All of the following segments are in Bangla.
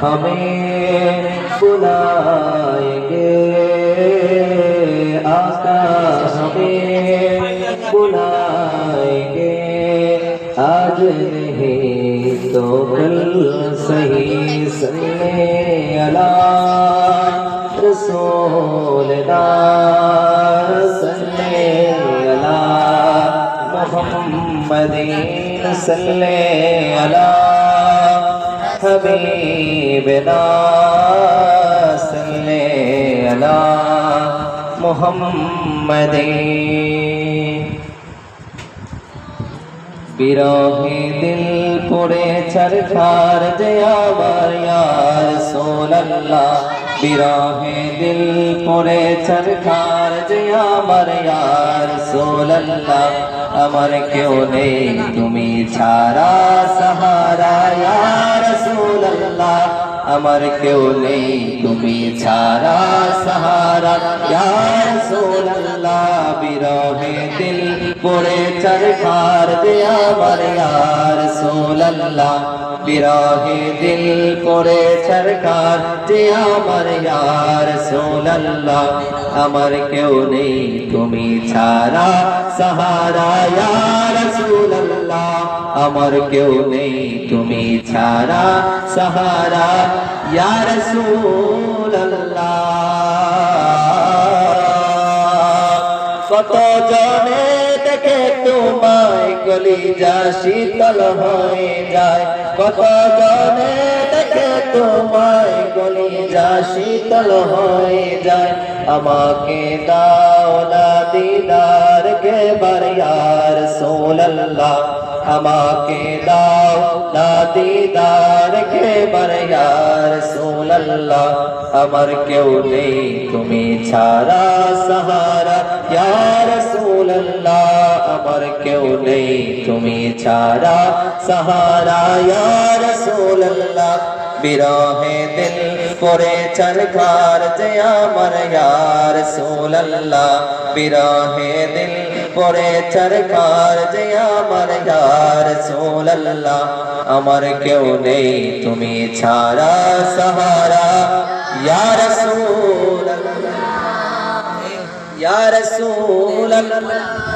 हमें बुलाएंगे आका हमें बुलाएंगे आज नहीं तो कल सही सल्ले अला रसूलना सल्ले अला मुहम्मदीन सल्ले अला حبيبنا صل على محمد বিরহে দিল পড়ে ছারখার যে আমার ইয়ার সোল্লাহ বিরহে দিল পড়ে ছারখার যে আমার ইয়ার সোল্লাহ আমার কেউ নেই তুমি ছাড়া আমার কেউ নেই তুমি ছাড়া সাহারা ইয়ার সোল্লাহ বিরহে দিল পড়ে চরখার দে আমার ইয়ার সোল্লাহ বিরহে দিল পড়ে চরখার দে আমার ইয়ার সোল্লাহ আমার কেউ নেই তুমি ছাড়া, সাহারা সোল্লাহ আমার কেউ নেই তুমি ছাড়া, সাহারা ইয়ার সোল্লাহ কত জনে দেখে তোমায় গলি যা শীতল হয়ে যায়। কত জনে দেখে তোমায় গলি যা শীতল হয়ে যায়। আমাকে দাও না দিদার কে বারিয়ার সোল্লাহ আমাকে দাও না দিদার কে বারিয়ার সোল্লাহ আমার কেউ নেই, তুমি ছাড়া সাহারা। ইয়ার সোল্লাহ আমার কেউ নেই তুমি ছাড়া। সাহারা ইয়ার সোল্লাহ বিরহে দিল করে চরকার যে আমার ইয়ার সোল্লাহ বিরহে দিল করে চরকার যে আমার ইয়ার সোল্লাহ আমার কেউ নেই তুমি ছাড়া। সাহারা ইয়ার সোল্লাহ ইয়ার সোল্লাহ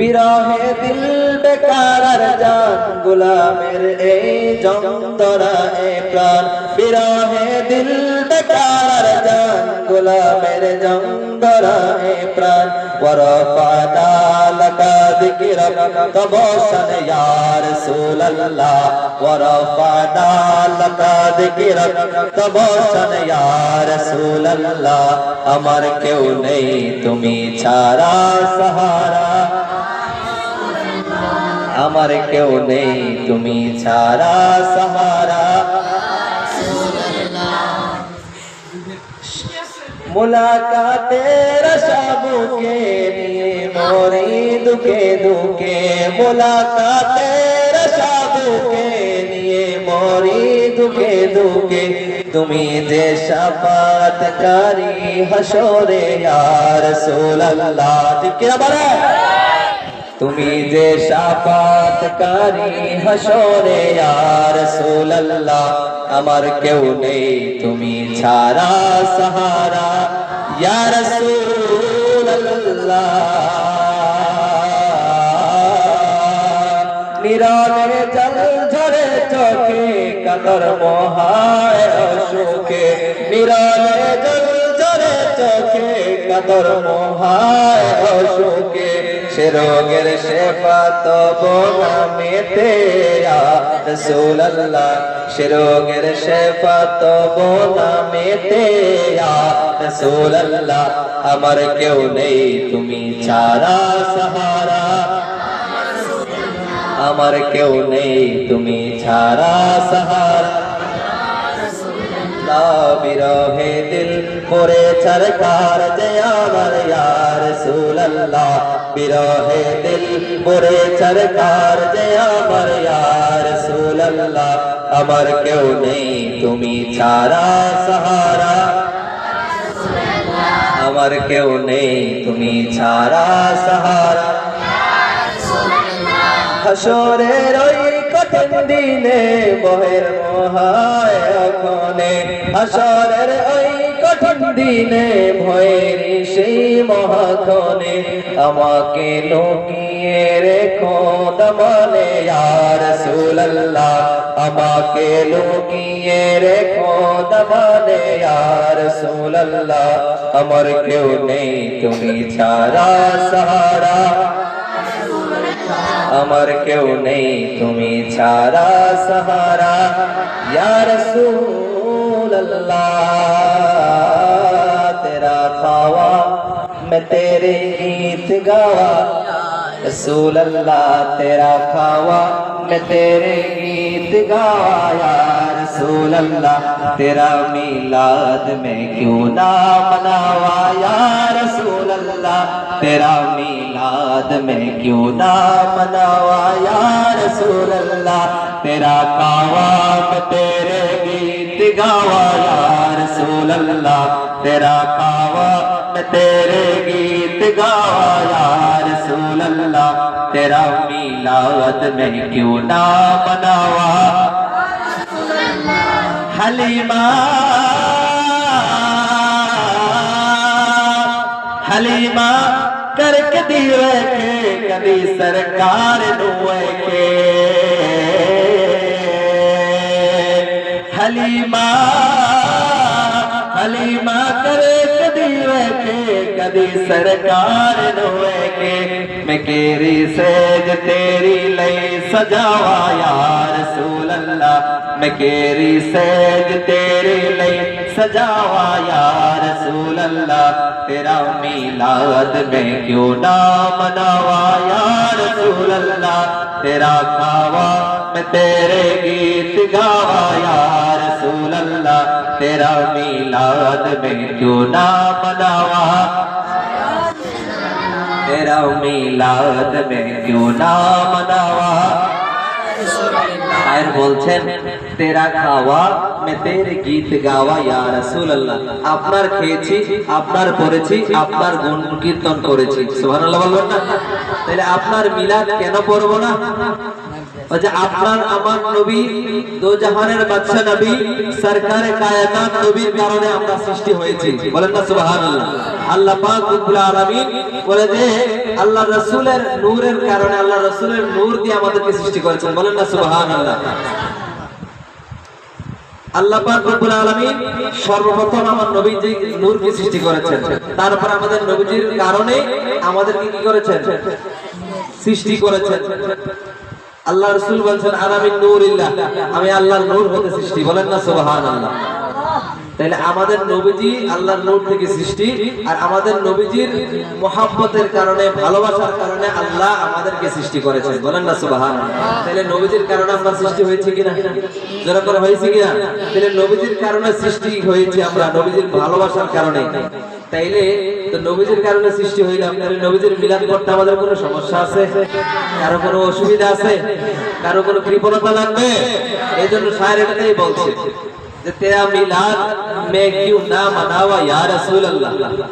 বিরহে দিল বেকার আর জান গোলামের এই জমদরা এ প্রাণ বিরহে দিল বেকার আর জান গোলামের জমদরা এ প্রাণ ورفعنا لك ذكرك تبوسن يا رسول الله ورفعنا لك ذكرك تبوسن يا رسول الله আমার কেউ নেই তুমি ছাড়া সাহারা আমার কেউ নেই, তুমি ছাড়া সাহারা। মুলাকাতের সাবুকে নিয়ে মরি দুকে দুকে মুলাকাতের সাবুকে নিয়ে মরি দুকে দুকে তুমি যে সাফাতকারী হাসরে আর সোল্লাহ দিকে আবার তুমি যে সাফাতকারী হাসরে আর সোল্লাহ আমার কেউ নেই, তুমি ছাড়া সাহারা। ইয়ার নিরালে জল ঝরে চোখে, কাতর মহায় অশোকে নিরালে জল ঝরে চোখে, কাতর মহায় অশোকে সে রোগের শেফা তো বোনামেতে রসুল্লাহ সে রোগের শেফা তো বোনামেতে রসুল্লাহ আমার কেউ নেই তুমি ছাড়া সাহারা। আমার কেউ নেই তুমি ছাড়া সাহারা। বিরহে দিল পরে চরকার যে আমার ইয়ার সুল্লাহ বিরহে দিল পরে চরকার যে আমার ইয়ার সুল্লাহ আমার কেউ নেই, তুমি ছাড়া সাহারা। আমার কেউ নেই, তুমি ছাড়া সাহারা। হাসরের ওই কঠিন দিনে, বহের মহায়কনে হাসরের ওই কঠিন দিনে ভয়ের সেই মহাক্ষণে আমাকে লুকিয়ে রেখো দমনে। আর সুল্লাহ আমাকে লুকিয়ে রেখো দমনে। আর সুল্লাহ আমার কেউ নেই, তুমি ছাড়া সাহারা। امر کیوں نہیں؟ تمہیں چارا سہارا۔ یا رسول اللہ، تیرا خوا میں تیرے گیت گاوا رسول اللہ، تیرا خوا میں تیرے گیت گایا رسول اللہ تیرا میلاد میں کیوں نہ مناوا؟ یا رسول اللہ تیرا میلاد میں کیوں نہ مناوا؟ یا رسول اللہ تیرا کعبہ تیرے گیت گاوا؟ یا رسول اللہ تیرا کعبہ तेरा कावा मैं तेरे गीत गावा या रसूल अल्लाह तेरा मिलाद में क्यों ना मनावा हलीमा हलीमा करके दिए के कभी सरकार علی ماں کرے کدی وے کے، کدی سرکار نوے کے۔ میں کیری سیج تیری لئی سجاوا یا رسول اللہ۔ میں کیری سیج تیری لئی سجاوا یا رسول اللہ۔ تیرا میلاد میں کیوں نہ مناوا یا رسول اللہ؟ تیرا کھاوا میں تیرے گیت گاوا یا तेरा मिलाद में क्यों ना मनावा तेरा मिलाद में क्यों ना मनावा शायर বলছেন তেরা খাওয়া মে তেরে গীত গাওয়া ইয়া রাসূলুল্লাহ আপনার খেয়েছি আপনার পড়েছি আপনার গুণ কীর্তন করেছি সুবহানাল্লাহ বলবেন না তাহলে আপনার মিলাদ কেন পড়বো না ওই যে আমার নবী দো বাদশা নবী, সরকারে কায়নাত নবীর কারণে আমরা সৃষ্টি হয়েছি। বলেন না সুবহানাল্লাহ। আল্লাহ পাক বলে যে, আল্লাহ রাসূলের নূরের কারণে আল্লাহ রাসূলের নূর দিয়ে আমাদেরকে সৃষ্টি করেছেন। বলেন না সুবহানাল্লাহ। আল্লাহ পাক রব্বুল আলামিন সর্বপ্রথম আমার নবীজি নূরকে সৃষ্টি করেছেন, তারপর আমাদের নবীজির কারণে আমাদেরকে কি করেছেন? সৃষ্টি করেছেন। আল্লাহ রসুল বলছেন আমি নূরিল্লাহ। আমি আল্লাহর নূর হতে সৃষ্টি বলেন না সুবহানাল্লাহ। তাহলে আমাদের নবীজি আল্লাহর নূর থেকে সৃষ্টি, আর আমাদের নবীজির মোহাব্বতের কারণে, ভালোবাসার কারণে আল্লাহ আমাদেরকে সৃষ্টি করেছেন। বলেন না সুবাহান তাহলে নবীজির কারণে আমরা সৃষ্টি হয়েছে কিনা? যারা করে হয়েছে কিনা? তাহলে নবীজির কারণে সৃষ্টি হয়েছে আমরা, নবীজির ভালোবাসার কারণে। তাইলে তো নবীজির কারণে সৃষ্টি হইলাম তাহলে নবীজির মিলাদ করতে আমাদের কোনো সমস্যা আছে? কারও কোনো অসুবিধা আছে? কারও কোনো কৃপণতা লাগবে? এই জন্য সাহের এটাই বলছে। جو تیرا میلاد میں کیوں نہ مناوا یا رسول اللہ؟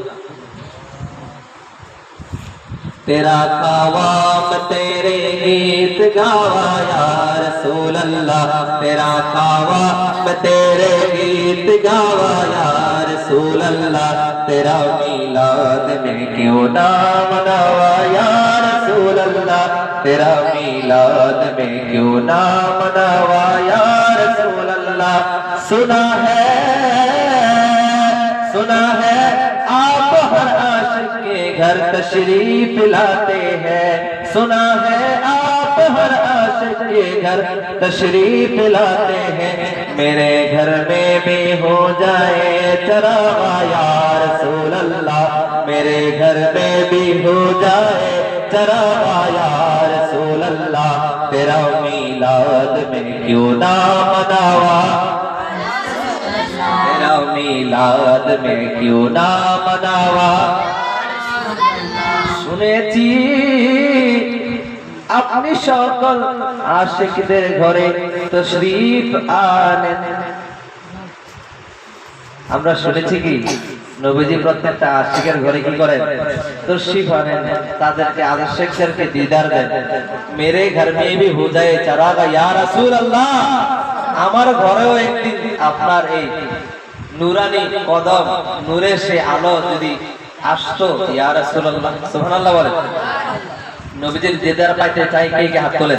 تیرا قوام تیرے گیت گاوا یا رسول اللہ؟ تیرا قوام تیرے گیت گاوا یا رسول اللہ؟ تیرا میلاد میں کیوں نہ مناوا یا رسول اللہ؟ تیرا میلاد میں کیوں نہ مناوا یا رسول اللہ؟ سنا ہے سنا ہے، آپ ہر عاشق کے گھر تشریف لاتے ہیں۔ سنا ہے، آپ ہر عاشق کے گھر تشریف لاتے ہیں۔ میرے گھر میں بھی ہو جائے چراغا یا رسول اللہ۔ میرے گھر میں بھی ہو جائے چراغا یا رسول اللہ۔ تیرا میلاد میں کیوں نہ مناوا؟ মিলাদ মে কেউ না মানাওয়া শুনেছি আপনি সকল আশিকদের ঘরে তশরীফ আনেন। আমরা শুনেছি কি, নবীজি প্রত্যেকটা আশিকের ঘরে কি করেন? তশরীফ আনেন, তাদেরকে আশিকদেরকে দিদার দেন। মেরে ঘর মে ভি হো যায় চারাগা ইয়া রাসূল আল্লাহ আমার ঘরেও একদিন আপনার এই নুরানি কদম, নূরে সে আলো যদি আসতো, ইয়া রাসূলুল্লাহ, সুবহানাল্লাহ বলেন। নবীজির দেদার পাইতে চাই কে কে হাত তোলেন